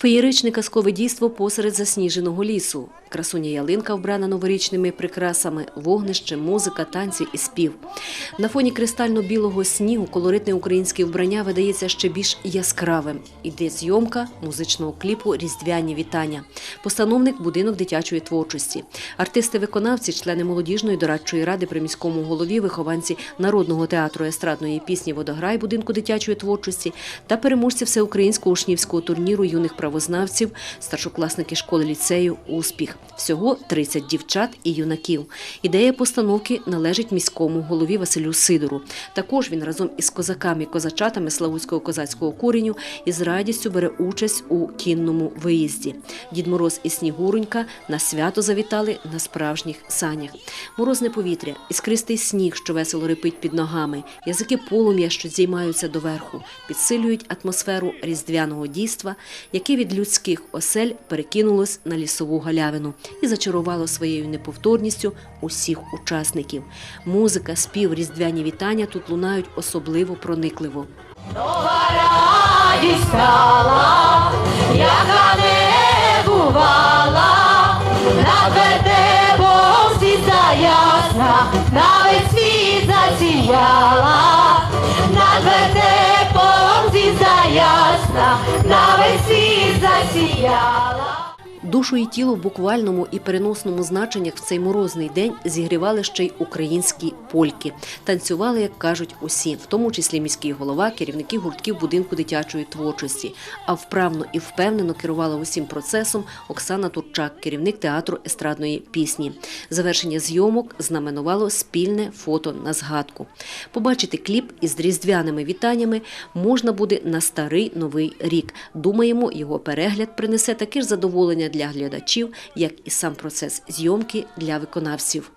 Феєричне казкове дійство посеред засніженого лісу. Красуня ялинка вбрана новорічними прикрасами, вогнище, музика, танці і спів. На фоні кристально-білого снігу колоритне українське вбрання видається ще більш яскравим. Іде зйомка музичного кліпу Різдвяні вітання. Постановник будинок дитячої творчості. Артисти-виконавці, члени молодіжної дорадчої ради при міському голові, вихованці народного театру естрадної пісні Водограй будинку дитячої творчості та переможці всеукраїнського учнівського турніру юних правознавців, старшокласники школи ліцею Успіх. Всього 30 дівчат і юнаків. Ідея постановки належить міському голові Василю Сидору. Також він разом із козаками і козачатами Славутського козацького кореню із радістю бере участь у кінному виїзді. Дід Мороз і Снігуронька на свято завітали на справжніх санях. Морозне повітря, іскристий сніг, що весело рипить під ногами, язики полум'я, що здіймаються доверху, підсилюють атмосферу різдвяного дійства, яке від людських осель перекинулось на лісову галявину і зачарувало своєю неповторністю усіх учасників. Музика, спів, різдвяні вітання тут лунають особливо проникливо. радість стала, яка не бувала, вертепом світа ясна, на весь світ засіяла, над вертепом світа ясна, на весь світ засіяла. Душу і тіло в буквальному і переносному значеннях в цей морозний день зігрівали ще й українські польки. Танцювали, як кажуть, усі, в тому числі міський голова, керівники гуртків будинку дитячої творчості. А вправно і впевнено керувала усім процесом Оксана Турчак, керівник театру естрадної пісні. Завершення зйомок знаменувало спільне фото на згадку. Побачити кліп із різдвяними вітаннями можна буде на старий новий рік. Думаємо, його перегляд принесе таке ж задоволення для глядачів, як і сам процес зйомки для виконавців.